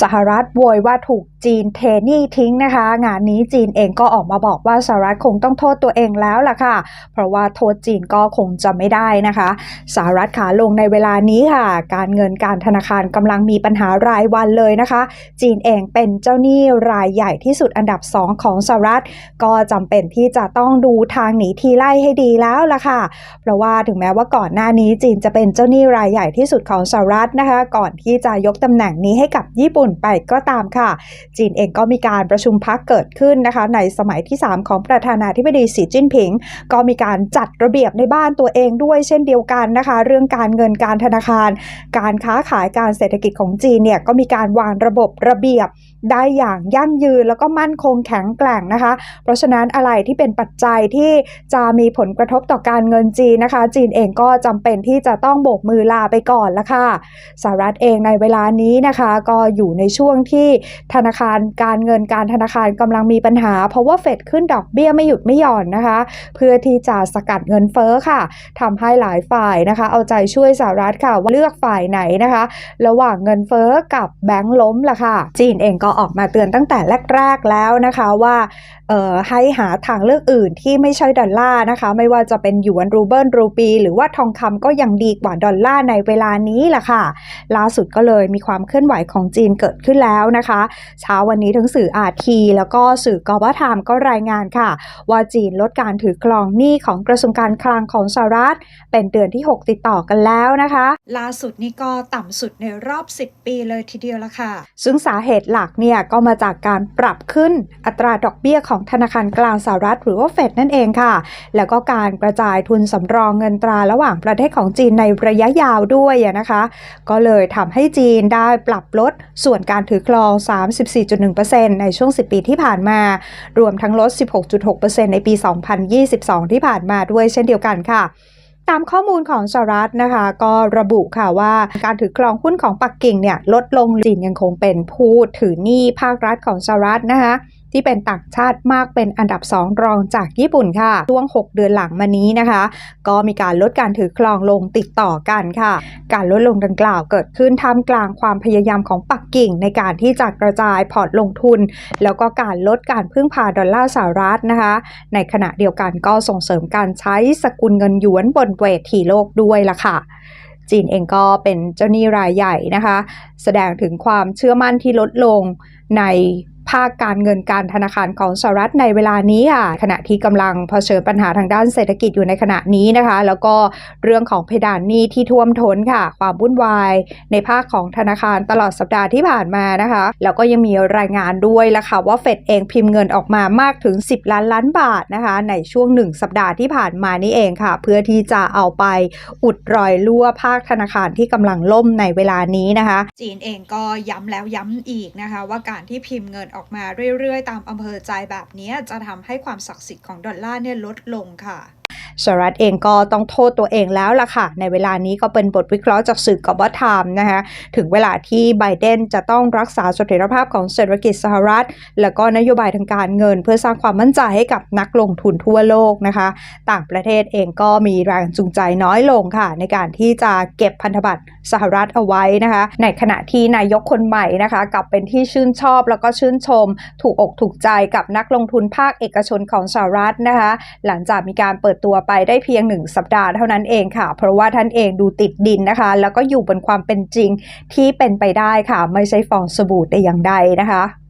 สหรัฐโวยว่าถูกจีนเทนี่ทิ้งนะคะ งานนี้จีนเองก็ออกมาบอกว่าสหรัฐคงต้องโทษตัวเองแล้วล่ะค่ะ เพราะว่าโทษจีนก็คงจะไม่ได้นะคะสหรัฐขาลงในเวลานี้ค่ะ การเงินการธนาคารกำลังมีปัญหารายวันเลยนะคะ จีนเองเป็นเจ้าหนี้รายใหญ่ที่สุดอันดับ 2 ของสหรัฐ ก็จำเป็นที่จะต้องดูทางหนีทีไล่ให้ดีแล้วล่ะค่ะ เพราะว่าถึงแม้ว่าก่อนหน้านี้จีนจะเป็นเจ้าหนี้รายใหญ่ที่สุดของสหรัฐนะคะ ก่อนที่จะยกตำแหน่งนี้ให้กับญี่ปุ่นไปก็ตามค่ะ จีนเองก็มีการประชุมพักเกิดขึ้นนะคะ ในสมัยที่ 3 ของประธานาธิบดีสีจิ้นผิง ก็มีการจัดระเบียบในบ้านตัวเองด้วยเช่นเดียวกันนะคะ เรื่องการเงินการธนาคาร การค้าขายการเศรษฐกิจของจีนเนี่ยก็มีการวางระบบระเบียบได้อย่างยั่งยืนแล้วก็มั่นคงแข็งแกร่งนะคะ เพราะฉะนั้นอะไรที่เป็นปัจจัยที่จะมีผลกระทบต่อการเงินจีนนะคะ จีนเองก็จำเป็นที่จะต้องโบกมือลาไปก่อนละค่ะสหรัฐเองในเวลานี้นะคะ ก็อยู่ในช่วงที่ธนาคารการเงินการธนาคารกำลังมีปัญหา เพราะว่าเฟดขึ้นดอกเบี้ยไม่หยุดไม่หย่อนนะคะ เพื่อที่จะสกัดเงินเฟ้อค่ะทำให้หลายฝ่ายนะคะ เอาใจช่วยสหรัฐค่ะว่าเลือกฝ่ายไหนนะคะ ระหว่างเงินเฟ้อกับแบงก์ล้มล่ะค่ะ จีนเองก็ออกมาเตือนตั้งแต่แรกๆแล้วนะคะว่าให้หาทางเลือกอื่นที่ไม่ใช่ดอลลาร์นะคะ ไม่ว่าจะเป็นหยวนรูเบิลรูปี หรือว่าทองคำก็ยังดีกว่าดอลลาร์ในเวลานี้ล่ะค่ะ ล่าสุดก็เลยมีความเคลื่อนไหวของจีนเกิดขึ้นแล้วนะคะ เช้าวันนี้ทั้งสื่ออาทีแล้วก็สื่อกอบทามก็รายงานค่ะ ว่าจีนลดการถือครองหนี้ของกระทรวงการคลังของสหรัฐ เป็นเดือนที่ 6 ติดต่อกันแล้วนะคะ ล่าสุดนี่ก็ต่ำสุดในรอบ 10 ปีเลยทีเดียวละค่ะ ซึ่งสาเหตุหลักเนี่ยก็มาจากการปรับขึ้นอัตราดอกเบี้ยของธนาคารกลางสหรัฐหรือว่าเฟดนั่นเองค่ะ แล้วก็การกระจายทุนสำรองเงินตราระหว่างประเทศของจีนในระยะยาวด้วยอะนะคะ ก็เลยทำให้จีนได้ปรับลดส่วนการถือครอง 34.1%ในช่วง 10 ปีที่ผ่านมา รวมทั้งลด 16.6%ในปี 2022 ที่ผ่านมาด้วยเช่นเดียวกันค่ะตามข้อมูลของสหรัฐนะคะ ก็ระบุค่ะว่าการถือครองหุ้นของปักกิ่งเนี่ยลดลงจีนยังคงเป็นผู้ถือหนี้ภาครัฐของสหรัฐนะคะ ที่เป็นต่างชาติมากเป็นอันดับ 2 รองจากญี่ปุ่นค่ะ ช่วง 6 เดือนหลังมานี้นะคะ ก็มีการลดการถือครองลงติดต่อกันค่ะ การลดลงดังกล่าวเกิดขึ้นท่ามกลางความพยายามของปักกิ่งในการที่จะกระจายพอร์ตลงทุน แล้วก็การลดการพึ่งพาดอลลาร์สหรัฐนะคะ ในขณะเดียวกันก็ส่งเสริมการใช้สกุลเงินหยวนบนเวทีโลกด้วยล่ะค่ะจีนเองก็เป็นเจ้าหนี้รายใหญ่นะคะ แสดงถึงความเชื่อมั่นที่ลดลงในาคการเงินการธนาคารของสหรัฐในเวลานี้ค่ะ ขณะที่กำลังเผชิญปัญหาทางด้านเศรษฐกิจอยู่ในขณะนี้นะคะ แล้วก็เรื่องของเพดานหนี้ที่ท่วมท้นค่ะ ความวุ่นวาย ในภาคของธนาคารตลอดสัปดาห์ที่ผ่านมานะคะ แล้วก็ยังมีรายงานด้วยละค่ะว่าเฟดเองพิมพ์เงินออกมามากถึง 10 ล้านล้านบาทนะคะ ในช่วง 1 สัปดาห์ที่ผ่านมานี่เองค่ะ เพื่อที่จะเอาไปอุดรอยรั่วภาคธนาคารที่กำลังล่มในเวลานี้นะคะ จีนเองก็ย้ำแล้วย้ำอีกนะคะ ว่าการที่พิมพ์เงินออกมาเรื่อยๆ ตามอำเภอใจแบบนี้จะทำให้ความศักดิ์สิทธิ์ของดอลลาร์เนี่ยลดลงค่ะ สหรัฐเองก็ต้องโทษตัวเองแล้วล่ะค่ะ ในเวลานี้ก็เป็นบทวิเคราะห์จากสื่อกอบทามนะคะถึงเวลาที่ไบเดนจะต้องรักษาเสถียรภาพของเศรษฐกิจสหรัฐ แล้วก็นโยบายทางการเงิน เพื่อสร้างความมั่นใจให้กับนักลงทุนทั่วโลกนะคะ ต่างประเทศเองก็มีแรงจูงใจน้อยลงค่ะ ในการที่จะเก็บพันธบัตรสหรัฐเอาไว้นะคะ ในขณะที่นายกคนใหม่นะคะกลับเป็นที่ชื่นชอบแล้วก็ชื่นชม ถูกอกถูกใจกับนักลงทุนภาคเอกชนของสหรัฐนะคะ หลังจากมีการเปิดตัวไปได้เพียงหนึ่งสัปดาห์เท่านั้นเองค่ะ เพราะว่าท่านเองดูติดดินนะคะ แล้วก็อยู่บนความเป็นจริงที่เป็นไปได้ค่ะ ไม่ใช่ฟองสบู่แต่อย่างใดนะคะ